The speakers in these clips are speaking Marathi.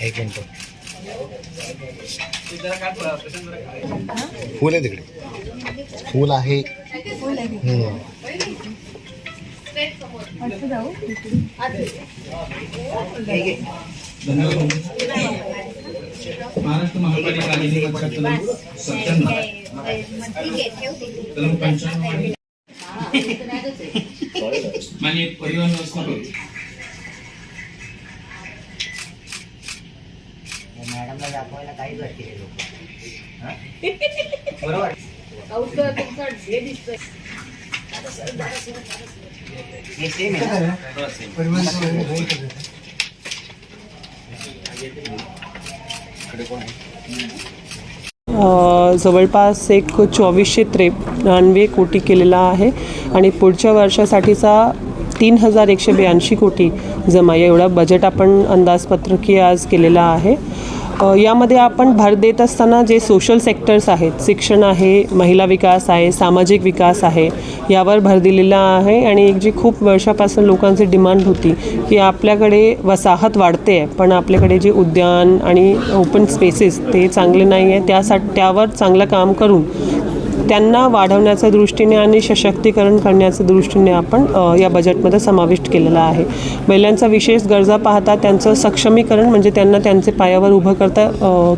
এই কিন্তু। फुल आहे तिकडे. फुल आहे. हम्म. महाराष्ट्र महापालिका माननीय परिवहन व्यवस्थापक दाखवायला काही लोक. बरोबर? हे सेम आहे. जवळपास एक चोवीसशे त्रेपन्नवे कोटी केलेला आहे आणि पुढच्या वर्षासाठीचा तीन हजार एकशे ब्याऐंशी कोटी जमा एवढा बजेट आपण अंदाजपत्रकीय आज केलेला आहे. यामध्ये आपण भर देत असताना जे सोशल सेक्टर्स आहेत शिक्षण आहे महिला विकास आहे सामाजिक विकास आहे यावर भर दिलेला आहे आणि एक जी खूप वर्षापासून लोकांची डिमांड होती की आपल्याकडे वसाहत वाढते आहे पण आपल्याकडे जे उद्यान आणि ओपन स्पेसेस ते चांगले नाही आहे त्यासाठी त्यावर चांगलं काम करून त्यांना वाढवण्याच्या दृष्टीने आणि सशक्तीकरण करण्याच्या दृष्टीने आपण या बजेटमध्ये समाविष्ट केलेला आहे. महिलांचा विशेष गरजा पाहता त्यांचं सक्षमीकरण म्हणजे त्यांना त्यांचे पायावर उभं करता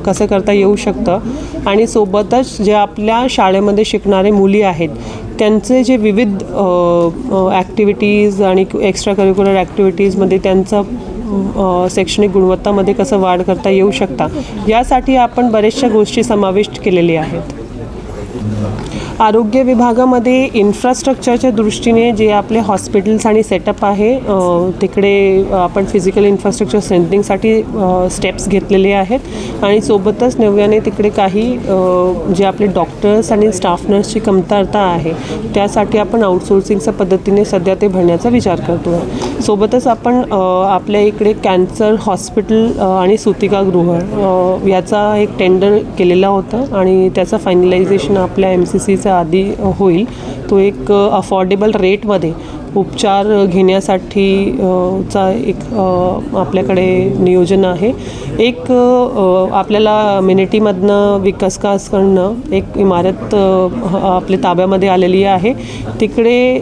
कसं करता येऊ शकतं आणि सोबतच जे आपल्या शाळेमध्ये शिकणारे मुली आहेत त्यांचे जे विविध ॲक्टिव्हिटीज आणि एक्स्ट्रा करिक्युलर ॲक्टिव्हिटीजमध्ये त्यांचं शैक्षणिक गुणवत्तामध्ये कसं वाढ करता येऊ शकता यासाठी आपण बऱ्याचशा गोष्टी समाविष्ट केलेल्या आहेत. आरोग्य विभागामध्ये इन्फ्रास्ट्रक्चरच्या दृष्टीने जे आपले हॉस्पिटल्स आणि सेटअप आहे तिकडे आपण फिजिकल इन्फ्रास्ट्रक्चर स्ट्रेंथनिंगसाठी स्टेप्स घेतलेले आहेत. आणि सोबतच नव्याने तिकडे काही जे आपले डॉक्टर्स आणि स्टाफ नर्सची कमतरता आहे त्यासाठी आपण आउटसोर्सिंगच्या पद्धतीने सध्या ते भरण्याचा विचार करतो आहे सोबतच आपण आपल्या इकडे कॅन्सर हॉस्पिटल आणि सुतिकागृह याचा एक टेंडर केलेला होता आणि त्याचं फायनलायझेशन आपल्या एम सी सी सीच्या आधी होईल. तो एक अफोर्डेबल रेटमध्ये उपचार घेण्यासाठी चा एक आपल्याकडे नियोजन आहे. एक आपल्याला मिनिटीमधनं विकसकासकडनं एक इमारत आपल्या ताब्यामध्ये आलेली आहे. तिकडे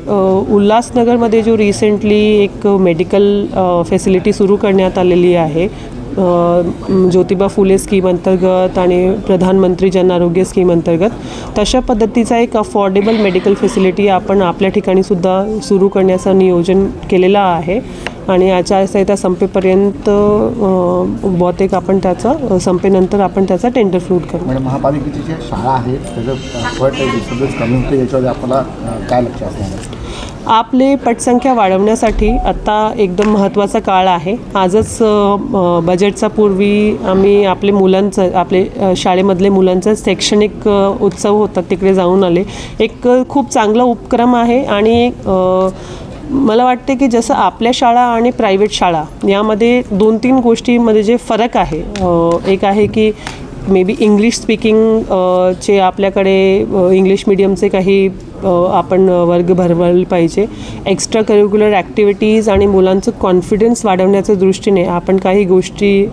उल्हासनगरमध्ये जो रिसेंटली एक मेडिकल फॅसिलिटी सुरू करण्यात आलेली आहे ज्योतिबा फुले स्कीम अंतर्गत आणि प्रधानमंत्री जन आरोग्य स्कीम अंतर्गत तशा पद्धतीचा एक अफोर्डेबल मेडिकल फॅसिलिटी आपण आपल्या ठिकाणीसुद्धा सुरू करण्याचं नियोजन केलेलं आहे. आणि आचारसंहिता संपेपर्यंत बहुतेक आपण त्याचा संपेनंतर आपण त्याचा टेंडर फ्लूट करू. मॅडम महापालिकेची जी शाळा आहे त्याचं कमी होते याच्यावर आपल्याला काय लक्षात आपले पटसंख्या वाढवण्यासाठी आत्ता एकदम महत्त्वाचा काळ आहे. आजच बजेटचा पूर्वी आम्ही आपले मुलांचं आपले शाळेमधले मुलांचं शैक्षणिक उत्सव होतात तिकडे जाऊन आले. एक खूप चांगला उपक्रम आहे आणि मला वाटते की जसं आपल्या शाळा आणि प्रायव्हेट शाळा यामध्ये दोन तीन गोष्टीमध्ये जे फरक आहे एक आहे की मे बी इंग्लिश स्पीकिंग चे आपल्याकडे इंग्लिश मिडियमचे काही आपण वर्ग भरवले पाहिजे. एक्स्ट्रा करिक्युलर ॲक्टिव्हिटीज आणि मुलांचं कॉन्फिडन्स वाढवण्याच्या दृष्टीने आपण काही गोष्टी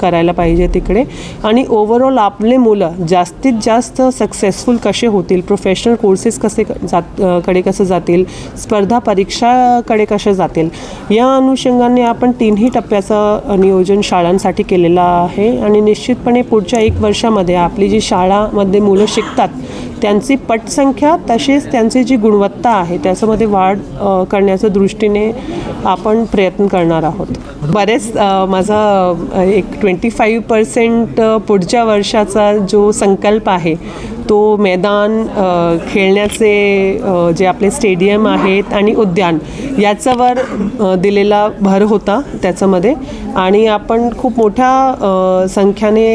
करायला पाहिजे तिकडे. आणि ओव्हरऑल आपले मुलं जास्तीत जास्त सक्सेसफुल कसे होतील? प्रोफेशनल कोर्सेस कसे क- जात कडे कसं जातील? स्पर्धा परीक्षाकडे कसे जातील? या अनुषंगाने आपण तीनही टप्प्याचं नियोजन शाळांसाठी केलेलं आहे. आणि निश्चितपणे पुढच्या एक वर्षामध्ये आपली जी शाळामध्ये मुलं शिकतात त्यांची पटसंख्या तसेच त्यांची जी गुणवत्ता आहे त्याच्यामध्ये वाढ करण्याच्या दृष्टीने आपण प्रयत्न करणार आहोत. बरेच माझा एक ट्वेंटी फाईव्ह पर्सेंट पुढच्या वर्षाचा जो संकल्प आहे तो मैदान खेळण्याचे जे आपले स्टेडियम आहेत आणि उद्यान याच्यावर दिलेला भर होता त्याच्यामध्ये. आणि आपण खूप मोठ्या संख्याने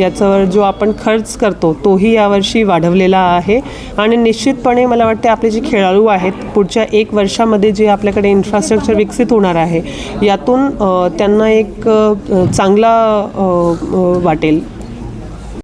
याच्यावर जो आपण खर्च करतो तोही यावर्षी घडवलेला आहे. आणि निश्चितपणे मला वाटते आपले जे खेळाडू आहेत पुढच्या एक वर्षामध्ये जे आपल्याकडे इन्फ्रास्ट्रक्चर विकसित होणार आहे यातून त्यांना एक चांगला वाटेल.